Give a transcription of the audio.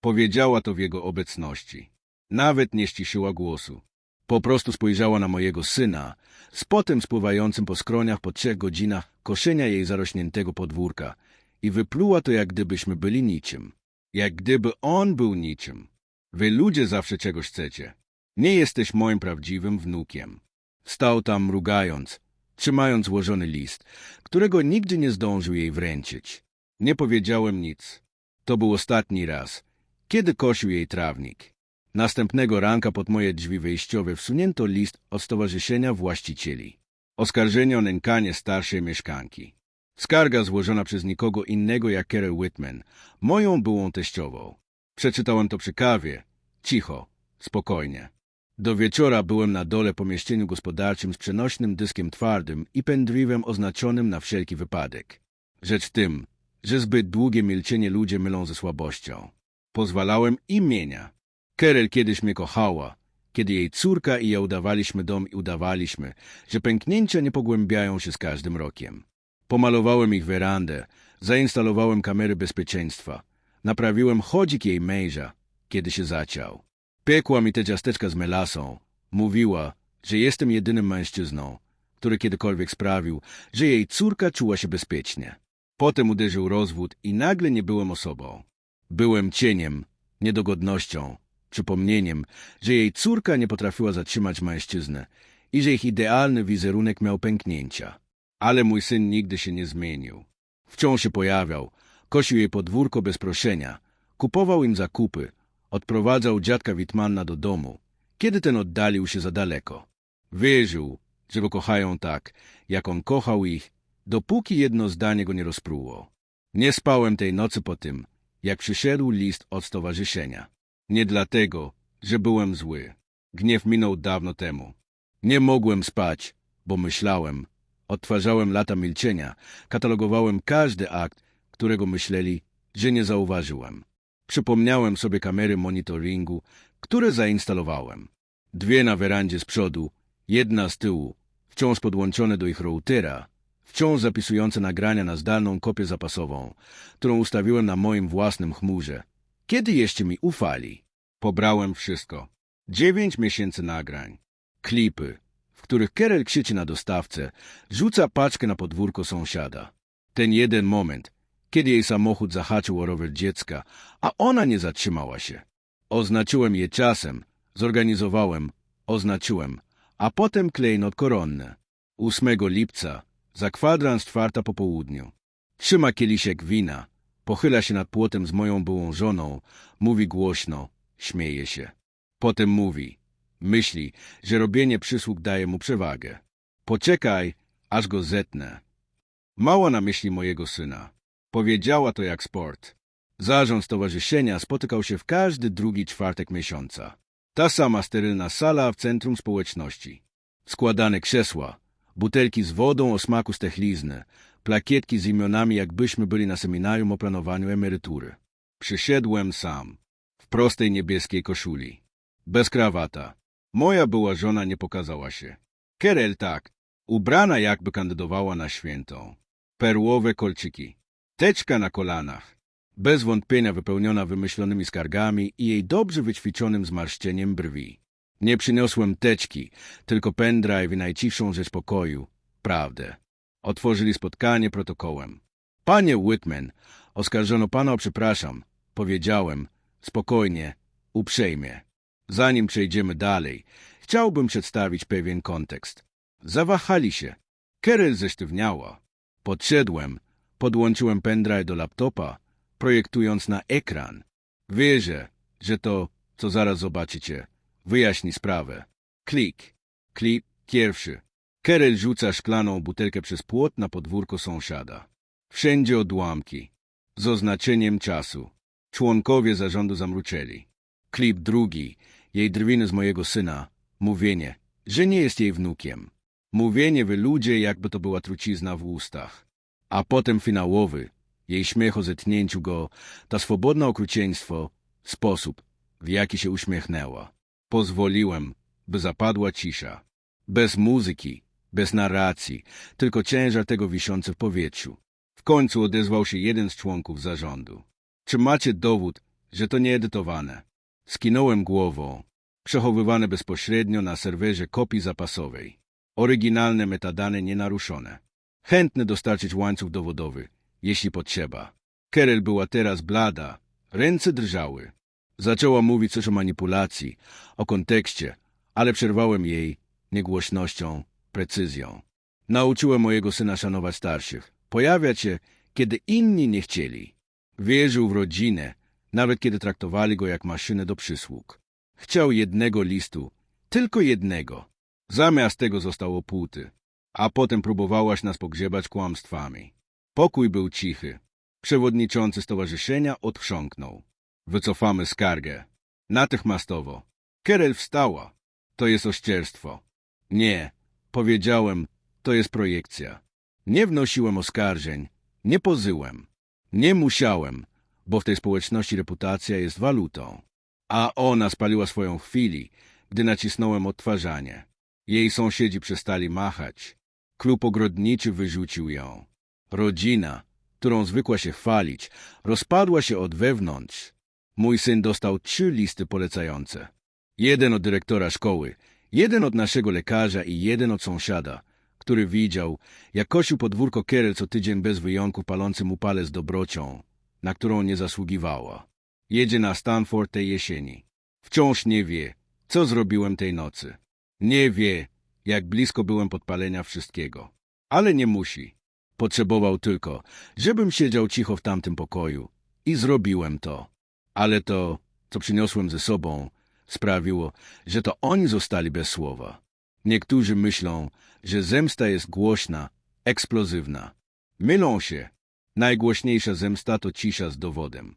Powiedziała to w jego obecności. Nawet nie ściszyła głosu. Po prostu spojrzała na mojego syna, z potem spływającym po skroniach po trzech godzinach koszenia jej zarośniętego podwórka i wypluła to, jak gdybyśmy byli niczym. Jak gdyby on był niczym. Wy ludzie zawsze czegoś chcecie. Nie jesteś moim prawdziwym wnukiem. Stał tam mrugając, trzymając złożony list, którego nigdy nie zdążył jej wręczyć. Nie powiedziałem nic. To był ostatni raz, kiedy kosił jej trawnik. Następnego ranka pod moje drzwi wejściowe wsunięto list od Stowarzyszenia Właścicieli. Oskarżenie o nękanie starszej mieszkanki. Skarga złożona przez nikogo innego jak Carol Whitman, moją byłą teściową. Przeczytałem to przy kawie, cicho, spokojnie. Do wieczora byłem na dole pomieszczeniu gospodarczym z przenośnym dyskiem twardym i pendriwem oznaczonym na wszelki wypadek. Rzecz tym, że zbyt długie milczenie ludzie mylą ze słabością. Pozwalałem imienia. Kerel kiedyś mnie kochała, kiedy jej córka i ja udawaliśmy dom i udawaliśmy, że pęknięcia nie pogłębiają się z każdym rokiem. Pomalowałem ich werandę, zainstalowałem kamery bezpieczeństwa, naprawiłem chodzik jej męża, kiedy się zaciął. Piekła mi te ciasteczka z melasą. Mówiła, że jestem jedynym mężczyzną, który kiedykolwiek sprawił, że jej córka czuła się bezpiecznie. Potem uderzył rozwód i nagle nie byłem osobą. Byłem cieniem, niedogodnością, przypomnieniem, że jej córka nie potrafiła zatrzymać mężczyznę i że ich idealny wizerunek miał pęknięcia. Ale mój syn nigdy się nie zmienił. Wciąż się pojawiał, kosił jej podwórko bez proszenia, kupował im zakupy, odprowadzał dziadka Witmanna do domu, kiedy ten oddalił się za daleko. Wierzył, że go kochają tak, jak on kochał ich, dopóki jedno zdanie go nie rozpruło. Nie spałem tej nocy po tym, jak przyszedł list od stowarzyszenia. Nie dlatego, że byłem zły. Gniew minął dawno temu. Nie mogłem spać, bo myślałem, odtwarzałem lata milczenia, katalogowałem każdy akt, którego myśleli, że nie zauważyłem. Przypomniałem sobie kamery monitoringu, które zainstalowałem. Dwie na werandzie z przodu, jedna z tyłu, wciąż podłączone do ich routera, wciąż zapisujące nagrania na zdalną kopię zapasową, którą ustawiłem na moim własnym chmurze. Kiedy jeszcze mi ufali? Pobrałem wszystko. Dziewięć miesięcy nagrań. Klipy, w których Kerel krzyczy na dostawcę, rzuca paczkę na podwórko sąsiada. Ten jeden moment, kiedy jej samochód zahaczył o rower dziecka, a ona nie zatrzymała się. Oznaczyłem je czasem, zorganizowałem, oznaczyłem, a potem klejnot koronny. 8 lipca, za kwadrans czwarta po południu. Trzyma kieliszek wina, pochyla się nad płotem z moją byłą żoną, mówi głośno, śmieje się. Potem mówi, myśli, że robienie przysług daje mu przewagę. Poczekaj, aż go zetnę. Mała na myśli mojego syna. Powiedziała to jak sport. Zarząd stowarzyszenia spotykał się w każdy drugi czwartek miesiąca. Ta sama sterylna sala w centrum społeczności. Składane krzesła, butelki z wodą o smaku stechlizny, plakietki z imionami jakbyśmy byli na seminarium o planowaniu emerytury. Przyszedłem sam, w prostej niebieskiej koszuli, bez krawata. Moja była żona nie pokazała się. Kerel tak, ubrana jakby kandydowała na świętą. Perłowe kolczyki, teczka na kolanach, bez wątpienia wypełniona wymyślonymi skargami i jej dobrze wyćwiczonym zmarszczeniem brwi. Nie przyniosłem teczki, tylko pendrive i najcichszą rzecz pokoju, prawdę. Otworzyli spotkanie protokołem. Panie Whitman, oskarżono pana o przepraszam. Powiedziałem, spokojnie, uprzejmie. Zanim przejdziemy dalej, chciałbym przedstawić pewien kontekst. Zawahali się. Kerel zesztywniała. Podszedłem, podłączyłem pendrive do laptopa, projektując na ekran. Wierzę, że to, co zaraz zobaczycie, wyjaśni sprawę. Klik. Klip pierwszy. Kerel rzuca szklaną butelkę przez płot na podwórko sąsiada. Wszędzie odłamki. Z oznaczeniem czasu. Członkowie zarządu zamruczeli. Klip drugi. Jej drwiny z mojego syna. Mówienie, że nie jest jej wnukiem. Mówienie wy ludzie, jakby to była trucizna w ustach. A potem finałowy. Jej śmiech o zetnięciu go, ta swobodne okrucieństwo, sposób, w jaki się uśmiechnęła. Pozwoliłem, by zapadła cisza. Bez muzyki, bez narracji, tylko ciężar tego wiszący w powietrzu. W końcu odezwał się jeden z członków zarządu. Czy macie dowód, że to nieedytowane. Skinąłem głową. Przechowywane bezpośrednio na serwerze kopii zapasowej. Oryginalne metadane nienaruszone. Chętny dostarczyć łańcuch dowodowy, jeśli potrzeba. Kerel była teraz blada, ręce drżały. Zaczęła mówić coś o manipulacji, o kontekście, ale przerwałem jej niegłośnością, precyzją. Nauczyłem mojego syna szanować starszych, pojawiać się, kiedy inni nie chcieli. Wierzył w rodzinę, nawet kiedy traktowali go jak maszynę do przysług. Chciał jednego listu, tylko jednego. Zamiast tego został opłuty, a potem próbowałaś nas pogrzebać kłamstwami. Pokój był cichy. Przewodniczący stowarzyszenia odchrząknął. Wycofamy skargę. Natychmiastowo. Kerel wstała. To jest oszczerstwo. Nie, powiedziałem, to jest projekcja. Nie wnosiłem oskarżeń, nie pozyłem. Nie musiałem, bo w tej społeczności reputacja jest walutą. A ona spaliła swoją chwili, gdy nacisnąłem odtwarzanie. Jej sąsiedzi przestali machać. Klub ogrodniczy wyrzucił ją. Rodzina, którą zwykła się chwalić, rozpadła się od wewnątrz. Mój syn dostał trzy listy polecające. Jeden od dyrektora szkoły, jeden od naszego lekarza i jeden od sąsiada, który widział, jak kosił podwórko Kerel co tydzień bez wyjątku palącym upale z dobrocią, na którą nie zasługiwała. Jedzie na Stanford tej jesieni. Wciąż nie wie, co zrobiłem tej nocy. Nie wie, jak blisko byłem podpalenia wszystkiego. Ale nie musi. Potrzebował tylko, żebym siedział cicho w tamtym pokoju. I zrobiłem to. Ale to, co przyniosłem ze sobą, sprawiło, że to oni zostali bez słowa. Niektórzy myślą, że zemsta jest głośna, eksplozywna. Mylą się. Najgłośniejsza zemsta to cisza z dowodem.